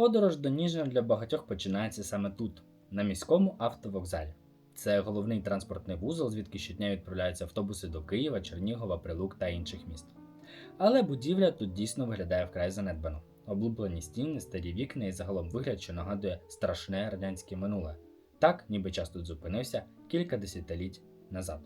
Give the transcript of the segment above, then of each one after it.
Подорож до Ніжина для багатьох починається саме тут, на міському автовокзалі. Це головний транспортний вузол, звідки щодня відправляються автобуси до Києва, Чернігова, Прилук та інших міст. Але будівля тут дійсно виглядає вкрай занедбано. Облуплені стіни, старі вікна і загалом вигляд, що нагадує страшне радянське минуле. Так, ніби час тут зупинився кілька десятиліть назад.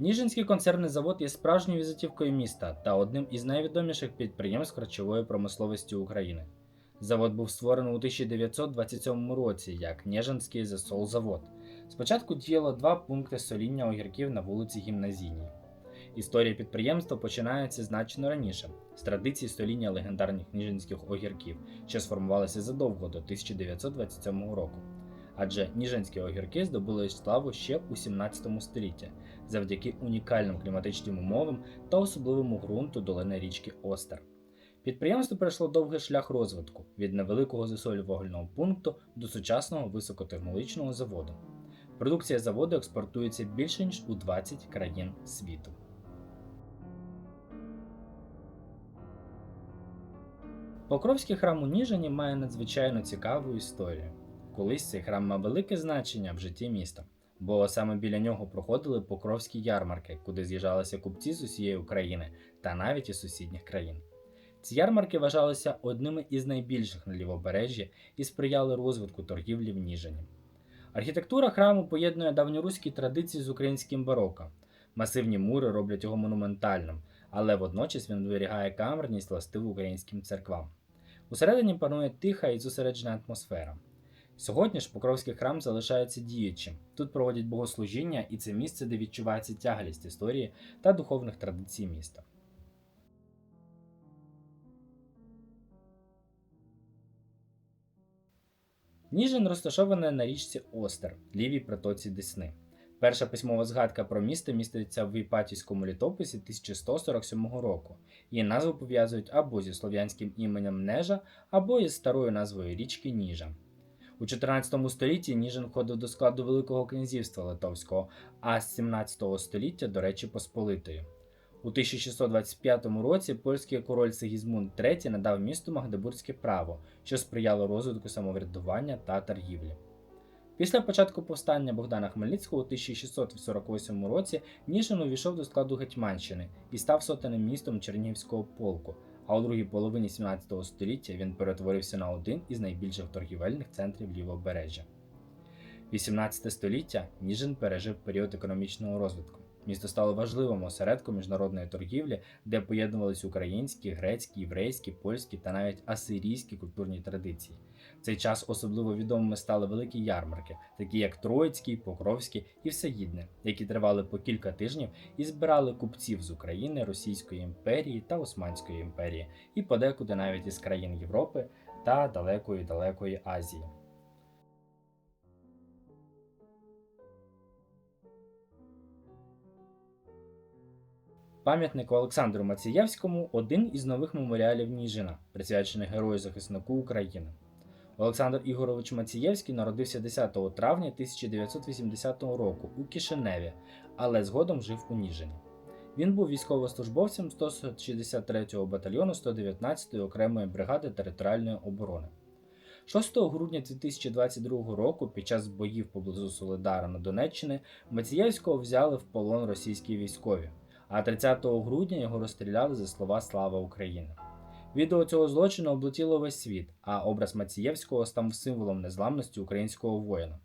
Ніжинський консервний завод є справжньою візитівкою міста та одним із найвідоміших підприємств харчової промисловості України. Завод був створений у 1927 році як Нежинський засолзавод. Спочатку діяло два пункти соління огірків на вулиці Гімназійній. Історія підприємства починається значно раніше з традиції століння легендарних ніжинських огірків, що сформувалися задовго до 1927 року. Адже ніжинські огірки здобули славу ще у 17 столітті завдяки унікальним кліматичним умовам та особливому ґрунту долини річки Остер. Підприємство пройшло довгий шлях розвитку від невеликого засолювального пункту до сучасного високотехнологічного заводу. Продукція заводу експортується більше ніж у 20 країн світу. Покровський храм у Ніжині має надзвичайно цікаву історію. Колись цей храм мав велике значення в житті міста, бо саме біля нього проходили покровські ярмарки, куди з'їжджалися купці з усієї України та навіть із сусідніх країн. Ці ярмарки вважалися одними із найбільших на лівобережжі і сприяли розвитку торгівлі в Ніжині. Архітектура храму поєднує давньоруські традиції з українським бароком. Масивні мури роблять його монументальним, але водночас він зберігає камерність властиву українським церквам. Усередині панує тиха і зосереджена атмосфера. Сьогодні ж Покровський храм залишається діючим. Тут проводять богослужіння, і це місце, де відчувається тяглість історії та духовних традицій міста. Ніжин розташована на річці Остер, лівій притоці Десни. Перша письмова згадка про місто міститься в Іпатівському літописі 1147 року. Її назву пов'язують або зі слов'янським іменем Нежа, або із старою назвою річки Ніжа. У 14 столітті Ніжин входив до складу Великого князівства Литовського, а з 17 століття до Речі Посполитої. У 1625 році польський король Сигізмунд III надав місту Магдебурзьке право, що сприяло розвитку самоврядування та торгівлі. Після початку повстання Богдана Хмельницького у 1648 році Ніжин увійшов до складу Гетьманщини і став сотеним містом Чернігівського полку, а у другій половині 17 століття він перетворився на один із найбільших торгівельних центрів лівобережжя. 18 століття Ніжин пережив період економічного розвитку. Місто стало важливим осередком міжнародної торгівлі, де поєднувалися українські, грецькі, єврейські, польські та навіть асирійські культурні традиції. Цей час особливо відомими стали великі ярмарки, такі як Троїцький, Покровський і Всеїдне, які тривали по кілька тижнів і збирали купців з України, Російської імперії та Османської імперії, і подекуди навіть із країн Європи та далекої далекої Азії. Пам'ятник Олександру Мацієвському один із нових меморіалів Ніжина, присвячений герою-захиснику України. Олександр Ігорович Мацієвський народився 10 травня 1980 року у Кишиневі, але згодом жив у Ніжині. Він був військовослужбовцем 163-го батальйону 119-ї окремої бригади територіальної оборони. 6 грудня 2022 року, під час боїв поблизу Солидара на Донеччині, Мацієвського взяли в полон російські військові, а 30 грудня його розстріляли за слова Слава Україні. Відео цього злочину облетіло весь світ, а образ Мацієвського став символом незламності українського воїна.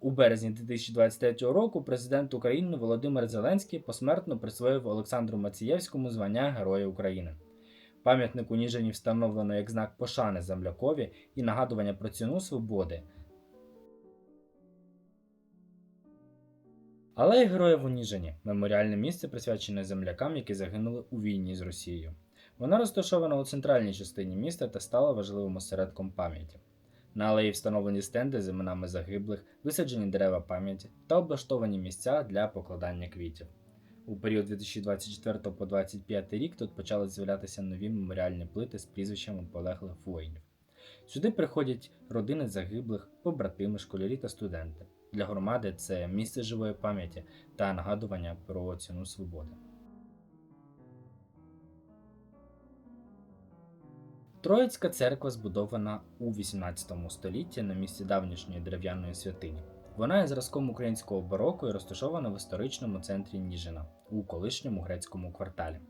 У березні 2023 року президент України Володимир Зеленський посмертно присвоїв Олександру Мацієвському звання Героя України. Пам'ятник у Ніжині встановлено як знак пошани землякові і нагадування про ціну свободи. Алея Героїв у Ніжині меморіальне місце присвячене землякам, які загинули у війні з Росією. Вона розташована у центральній частині міста та стала важливим осередком пам'яті. На алеї встановлені стенди з іменами загиблих, висаджені дерева пам'яті та облаштовані місця для покладання квітів. У період 2024 по 2025 рік тут почали з'являтися нові меморіальні плити з прізвищами полеглих воїнів. Сюди приходять родини загиблих, побратими, школярі та студенти. Для громади це місце живої пам'яті та нагадування про ціну свободи. Троїцька церква збудована у 18 столітті на місці давнішньої дерев'яної святині. Вона є зразком українського бароко і розташована в історичному центрі Ніжина у колишньому грецькому кварталі.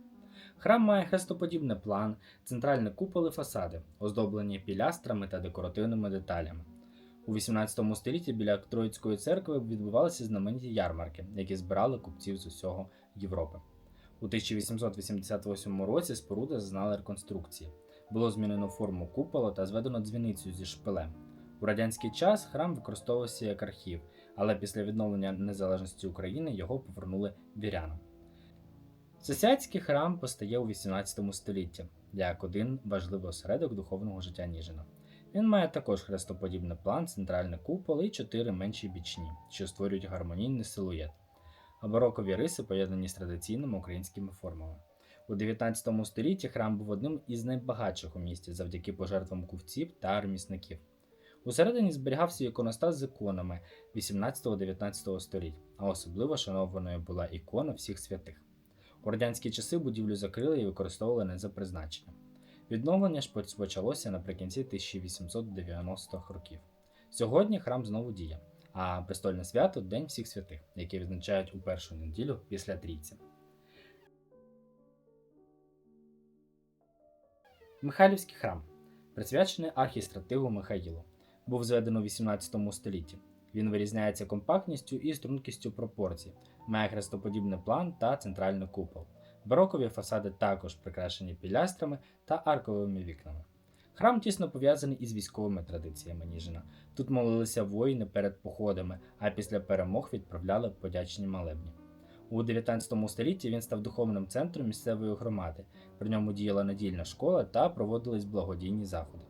Храм має хрестоподібний план, центральні куполи фасади, оздоблені пілястрами та декоративними деталями. У 18 столітті біля Троїцької церкви відбувалися знамениті ярмарки, які збирали купців з усього Європи. У 1888 році споруда зазнала реконструкції. Було змінено форму купола та зведено дзвіницю зі шпилем. У радянський час храм використовувався як архів, але після відновлення незалежності України його повернули вірянам. Сосяцький храм постає у 18 столітті як один важливий осередок духовного життя Ніжина. Він має також хрестоподібний план, центральний купол і чотири менші бічні, що створюють гармонійний силует, а барокові риси поєднані з традиційними українськими формами. У 19 столітті храм був одним із найбагатших у місті завдяки пожертвам купців та ремісників. Усередині зберігався іконостас з іконами 18-19 століть, а особливо шанованою була ікона всіх святих. У радянські часи будівлю закрили і використовували не за призначенням. Відновлення ж почалося наприкінці 1890-х років. Сьогодні храм знову діє, а престольне свято День всіх святих, яке відзначають у першу неділю після трійці. Михайлівський храм, присвячений архістратигу Михаїлу, був зведено у 18 столітті. Він вирізняється компактністю і стрункістю пропорцій, має хрестоподібний план та центральний купол. Барокові фасади також прикрашені пілястрами та арковими вікнами. Храм тісно пов'язаний із військовими традиціями Ніжина. Тут молилися воїни перед походами, а після перемог відправляли подячні молебні. У 19 столітті він став духовним центром місцевої громади. При ньому діяла недільна школа та проводились благодійні заходи.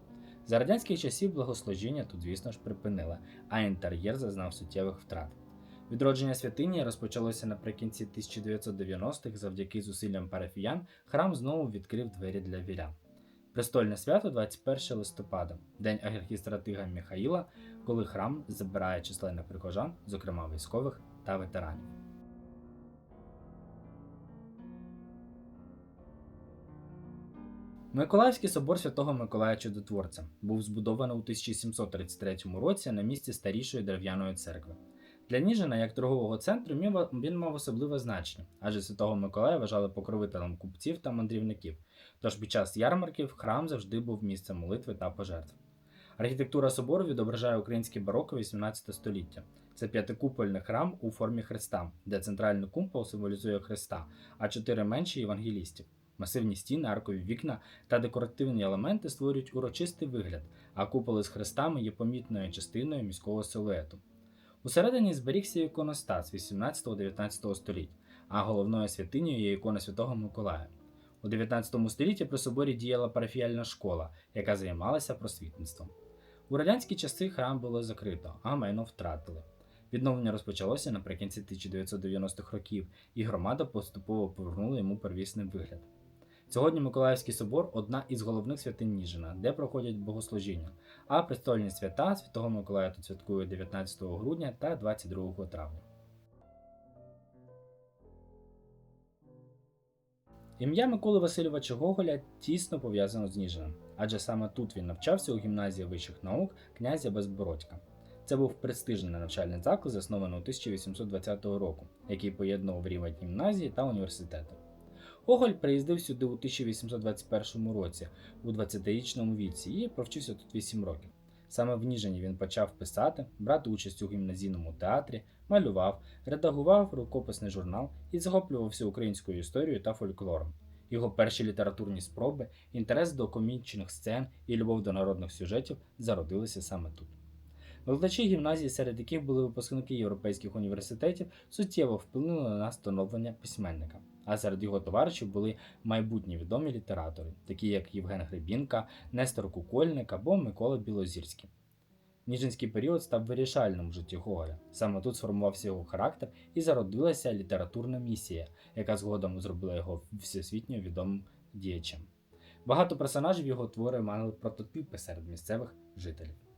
За радянських часів благослужіння тут, звісно ж, припинили, а інтер'єр зазнав суттєвих втрат. Відродження святині розпочалося наприкінці 1990-х завдяки зусиллям парафіян, храм знову відкрив двері для вірян. Престольне свято 21 листопада, день архістратига Михаїла, коли храм забирає численних прихожан, зокрема військових та ветеранів. Миколаївський собор Святого Миколая Чудотворця був збудований у 1733 році на місці старішої дерев'яної церкви. Для Ніжина, як торгового центру, він мав особливе значення, адже Святого Миколая вважали покровителем купців та мандрівників. Тож під час ярмарків храм завжди був місцем молитви та пожертв. Архітектура собору відображає український бароко 18 століття. Це п'ятикупольний храм у формі хреста, де центральний купол символізує Христа, а чотири менші євангелістів. Масивні стіни, аркові вікна та декоративні елементи створюють урочистий вигляд, а куполи з хрестами є помітною частиною міського силуету. Усередині зберігся іконостас 18-19 століть, а головною святинею є ікона Святого Миколая. У 19 столітті при соборі діяла парафіяльна школа, яка займалася просвітництвом. У радянські часи храм було закрито, а майно втратили. Відновлення розпочалося наприкінці 1990-х років, і громада поступово повернула йому первісний вигляд. Сьогодні Миколаївський собор одна із головних святинь Ніжина, де проходять богослужіння, а престольні свята Святого Миколая тут святкують 19 грудня та 22 травня. Ім'я Миколи Васильовича Гоголя тісно пов'язано з Ніжином, адже саме тут він навчався у гімназії вищих наук князя Безбородька. Це був престижний навчальний заклад, заснований у 1820 року, який поєднував рівень гімназії та університету. Гоголь приїздив сюди у 1821 році, у 20-річному віці, і провчився тут 8 років. Саме в Ніжині він почав писати, брати участь у гімназійному театрі, малював, редагував рукописний журнал і захоплювався українською історією та фольклором. Його перші літературні спроби, інтерес до комічних сцен і любов до народних сюжетів зародилися саме тут. Викладачі гімназії, серед яких були випускники європейських університетів, суттєво вплинули на становлення письменника. А серед його товаришів були майбутні відомі літератори, такі як Євген Гребінка, Нестор Кукольник або Микола Білозірський. Ніжинський період став вирішальним в житті Гоголя. Саме тут сформувався його характер і зародилася літературна місія, яка згодом зробила його всесвітньо відомим діячем. Багато персонажів його твори мали прототипи серед місцевих жителів.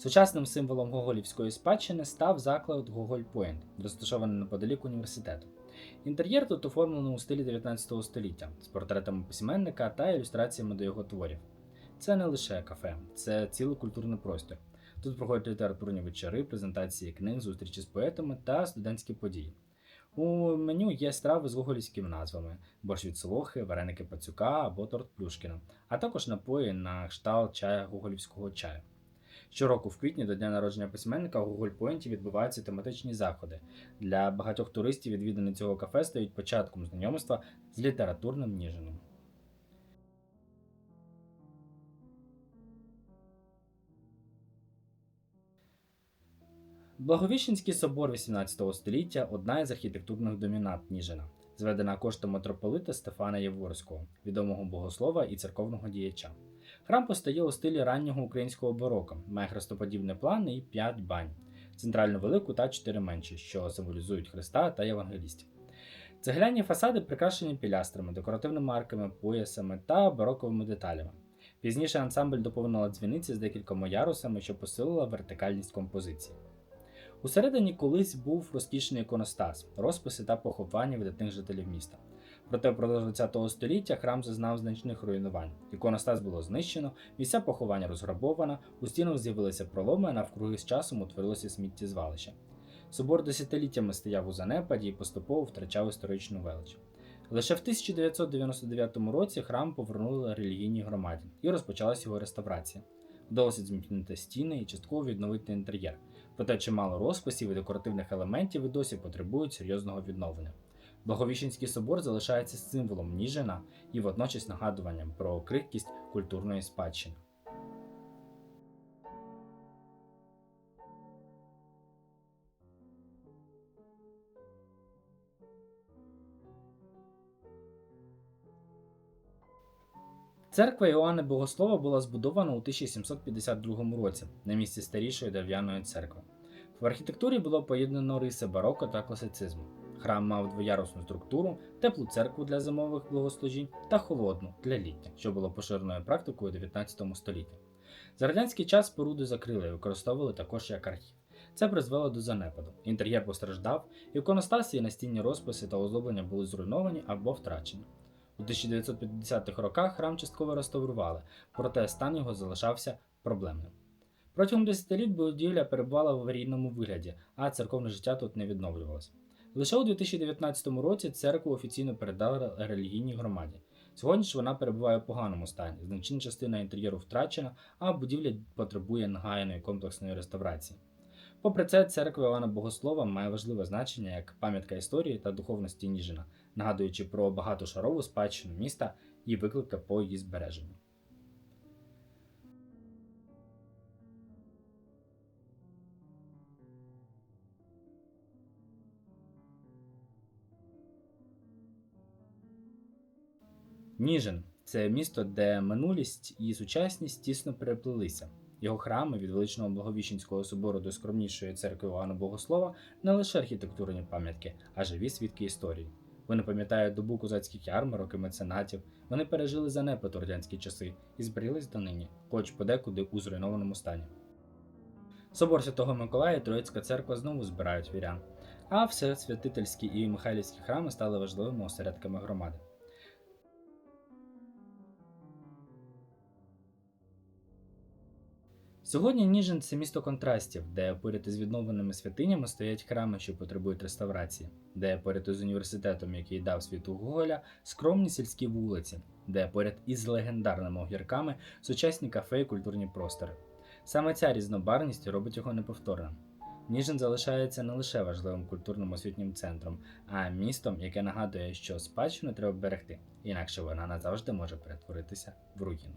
Сучасним символом гоголівської спадщини став заклад Гоголь Пойнт, розташований неподалік університету. Інтер'єр тут оформлено у стилі 19 століття з портретами письменника та ілюстраціями до його творів. Це не лише кафе, це цілий культурний простір. Тут проходять літературні вечори, презентації книг, зустрічі з поетами та студентські події. У меню є страви з гоголівськими назвами: борщ від солохи, вареники пацюка або торт Плюшкіна, а також напої на кшталт чая гоголівського чаю. Щороку, в квітні до дня народження письменника у Google Point відбуваються тематичні заходи. Для багатьох туристів відвідини цього кафе стають початком знайомства з літературним Ніжином. Благовіщенський собор 18 століття одна із архітектурних домінант Ніжина, зведена коштом митрополита Стефана Єворського, відомого богослова і церковного діяча. Храм постає у стилі раннього українського бароко, має хрестоподібний план і 5 бань, центральну велику та 4 менші, що символізують Христа та євангелістів. Цегляні фасади прикрашені пілястрами, декоративними арками, поясами та бароковими деталями. Пізніше ансамбль доповнила дзвіниці з декількома ярусами, що посилила вертикальність композиції. Усередині колись був розкішний іконостас, розписи та поховання видатних жителів міста. Проте впродовж ХХ століття храм зазнав значних руйнувань. Іконостас було знищено, місця поховання розграбовано, у стінах з'явилися проломи, а навкруги з часом утворилося сміттєзвалище. Собор десятиліттями стояв у занепаді і поступово втрачав історичну велич. Лише в 1999 році храм повернули релігійній громаді і розпочалась його реставрація. Вдалося змінити стіни і частково відновити інтер'єр. Проте чимало розписів і декоративних елементів і досі потребують серйозного відновлення. Благовіщенський собор залишається символом Ніжина і водночас нагадуванням про крихкість культурної спадщини. Церква Іоанна Богослова була збудована у 1752 році на місці старішої дерев'яної церкви. В архітектурі було поєднано риси бароко та класицизму. Храм мав двоярусну структуру, теплу церкву для зимових богослужінь та холодну для літніх, що було поширеною практикою у 19 столітті. За радянський час споруду закрили і використовували також як архів. Це призвело до занепаду. Інтер'єр постраждав, іконостаси і настінні розписи та оздоблення були зруйновані або втрачені. У 1950-х роках храм частково реставрували, проте стан його залишався проблемним. Протягом десятиліть будівля перебувала в аварійному вигляді, а церковне життя тут не відновлювалося. Лише у 2019 році церкву офіційно передали релігійній громаді. Сьогодні ж вона перебуває в поганому стані, значна частина інтер'єру втрачена, а будівля потребує нагаяної комплексної реставрації. Попри це, церква Івана Богослова має важливе значення як пам'ятка історії та духовності Ніжина, нагадуючи про багатошарову спадщину міста і виклики по її збереженню. Ніжин це місто, де минулість і сучасність тісно переплилися. Його храми від величного Благовіщенського собору до скромнішої церкви Іоанна Богослова не лише архітектурні пам'ятки, а живі свідки історії. Вони пам'ятають добу козацьких ярмарок і меценатів. Вони пережили занепад у радянські часи і зберілись до нині, хоч подекуди у зруйнованому стані. Собор Святого Миколая і Троїцька церква знову збирають вірян, а всесвятительські і Михайлівські храми стали важливими осередками громади. Сьогодні Ніжин це місто контрастів, де поряд із відновленими святинями стоять храми, що потребують реставрації, де поряд із університетом, який дав світу Гоголя, скромні сільські вулиці, де поряд із легендарними огірками сучасні кафе і культурні простори. Саме ця різнобарність робить його неповторним. Ніжин залишається не лише важливим культурним освітнім центром, а містом, яке нагадує, що спадщину треба берегти, інакше вона назавжди може перетворитися в руїну.